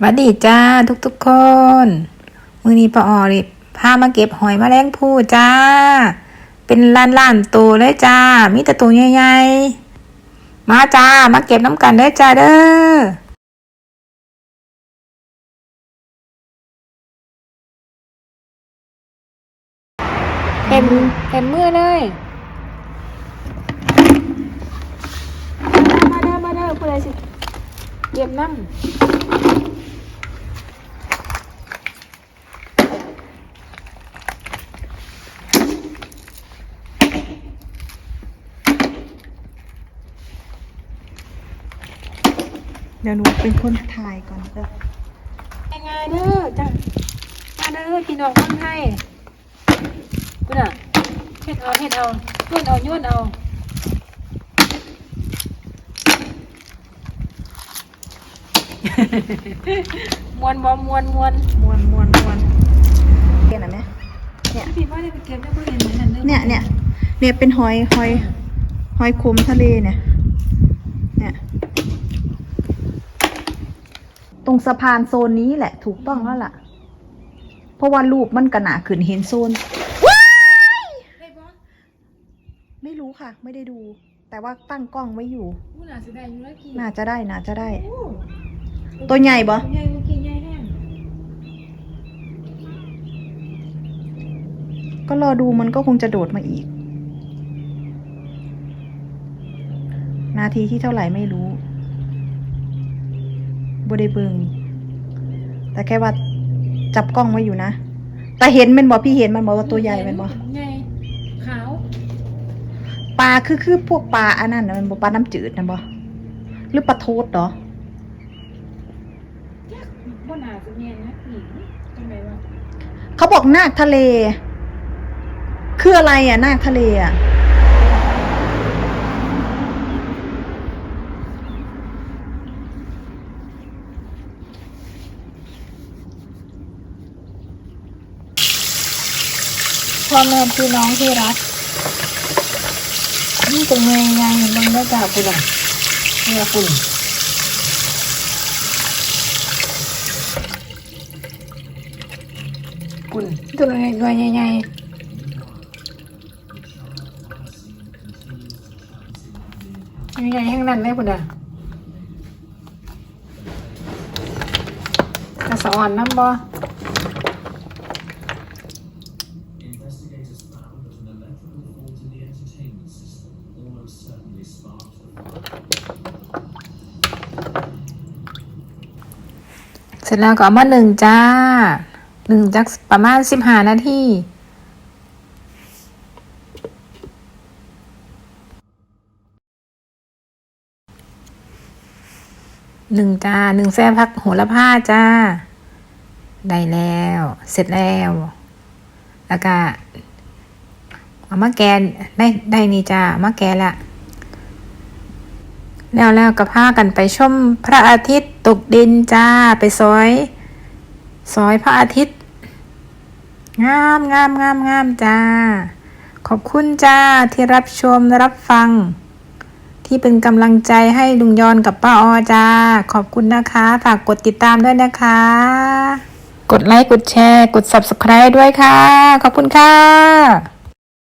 หวัสดีจ้าทุกๆคน มือนี้ปออริพามาเก็บหอยแมลงภู่จ้า เป็นล้านล้านๆตัวเลยจ้า มีแต่ตัวใหญ่ๆ มาจ้า มาเก็บน้ำกันได้จ้าเด้อเห็นเห็นมือเลยมาเด้อมาเด้อผู้ใดสิเก็บน้ำ เดี๋ยวหนูเป็นคนถ่ายก่อนเด้อยังไงเด้อจ้ะมาเด้อพี่น้องคนไทยคุณอะเฮ็ดเอาเฮ็ดเอาย้วนเอาย้วนเอา มวนบ่มวนมวนมวนมวนมวนเห็นไหมเนี่ยพี่ว่าได้ไปเก็บได้บ่เห็นเหมือนกันเด้อเนี่ยเนี่ยเนี่ยเป็นหอยหอยหอยคมทะเลเนี่ย เนี่ย ตรงสะพานโซนนี้แหละ ถูกต้องแล้วล่ะ เพราะว่ารูปมันกระหนาขึ้นเห็นโซนว้ายไม่รู้ค่ะ ไม่ได้ดู แต่ว่าตั้งกล้องไว้อยู่อู้น่าสิได้อยู่แล้วกี่น่าจะได้น่าจะได้โอ้ ตัวใหญ่ปะใหญ่เมื่อกี้ใหญ่แน่ก็รอดูมันก็คงจะโดดมาอีก นาทีที่เท่าไหร่ไม่รู้บได้เบิงแต่แค่ว่าจับกล้องไว้อยู่นะ แต่เห็นมันบอกพี่เห็นมันบอกว่าตัวใหญ่มันบอกใหญ่ขาวปลาคือคือพวกปลาอันนั้นน่ะมันบอกปลาน้ำจืดนะบอหรือปลาโทษเหรอ บ่น่าจะแม่นนะพี่จังไดวะเขาบอกนาคทะเล คืออะไรอะนาคทะเลอะพ่อแม่พี่น้องที่รักนี่เป็นไงไงมึงได้จากกูล่ะเนี่ยคุณ ปุ่นตัวน้ยๆใหญ่ๆใหญ่ๆทั้งนั้นเลยปุ่นอะกระสอนน้ำบ่เสร็จแล้วก็มาหนึ่งจ้า หนึ่งจักประมาณสิบห้านาทีหนึ่งจ้าหนึ่งแซ่พักโหระพาจ้า ได้แล้ว เสร็จแล้วแล้วก็เอามาแกนได้ได้นี่จ้าเอามาแกนละแล้วแล้วก็พากันไปชมพระอาทิตย์ตกดินจ้าไปซอย ซอยพระอาทิตย์ งามงามงามงามจ้า ขอบคุณจ้าที่รับชมรับฟัง ที่เป็นกำลังใจให้ลุงยอนกับป้าออจ้า ขอบคุณนะคะ ฝากกดติดตามด้วยนะคะ กดไลค์กดแชร์ กด subscribe ด้วยค่ะ ขอบคุณค่ะ